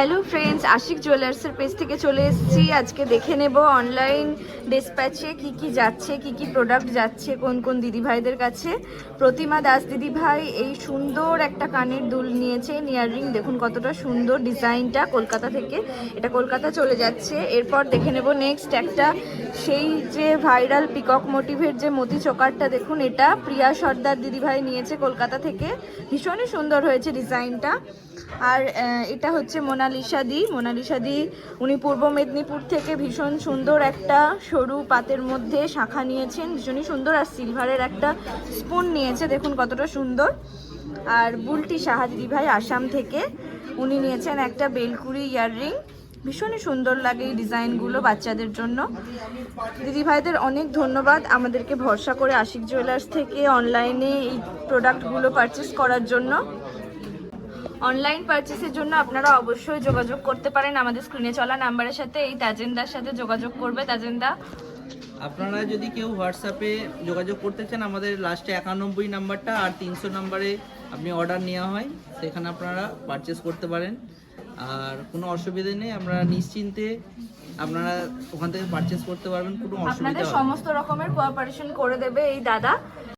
Hello friends Ashiq জুয়েলার্সের page থেকে চলে এসেছি। আজকে দেখে নেব অনলাইন ডিসপ্যাচে কি কি যাচ্ছে, কি কি প্রোডাক্ট যাচ্ছে, কোন কোন দিদিভাইদের কাছে। প্রতিমা দাস দিদিভাই এই সুন্দর একটা কানের দুল নিয়েছে ইয়াররিং দেখুন কতটা সুন্দর ডিজাইনটা কলকাতা থেকে। এটা কলকাতা চলে যাচ্ছে। এরপর দেখে নেব নেক্সট একটা সেই যে ভাইরাল পিকক মোটিভের যে মতি চোকারটা দেখুন, এটা প্রিয়া সর্দার দিদিভাই নিয়েছে কলকাতা থেকে। ভীষণই সুন্দর হয়েছে ডিজাইনটা। আর এটা হচ্ছে মোনালিসা দি। মোনালিসা দি, উনি পূর্ব মেদিনীপুর থেকে ভীষণ সুন্দর একটা সরু পাতের মধ্যে শাখা নিয়েছেন। ভীষণই সুন্দর। আর সিলভারের একটা স্পুন নিয়েছে। দেখুন কতটা সুন্দর। আর বুলটি সাহা দিদিভাই আসাম থেকে। উনি নিয়েছেন একটা বেলকুড়ি ইয়াররিং। ভীষণই সুন্দর লাগে এই ডিজাইনগুলো বাচ্চাদের জন্য। দিদিভাইদের অনেক ধন্যবাদ আমাদেরকে ভরসা করে আশিক জুয়েলার্স থেকে অনলাইনে এই প্রোডাক্টগুলো পারচেস করার জন্য। অনলাইন পারচেসের জন্য আপনারা অবশ্যই যোগাযোগ করতে পারেন। আমাদের স্ক্রিনে চলা নাম্বারের সাথে এই তাজেন্দার সাথে যোগাযোগ করবে। তাজেন্দা আপনারা যদি কেউ হোয়াটসঅ্যাপে যোগাযোগ করতে চান, আমাদের লাস্টে একানব্বই নাম্বারটা আর তিনশো নাম্বারে আপনি অর্ডার নেওয়া হয়, সেখানে আপনারা পারচেস করতে পারেন। আর কোনো অসুবিধে নেই, আমরা নিশ্চিন্তে আপনারা ওখান থেকে পারচেস করতে পারবেন, কোনো অসুবিধা সমস্ত রকমের কোঅপারেশন করে দেবে এই দাদা।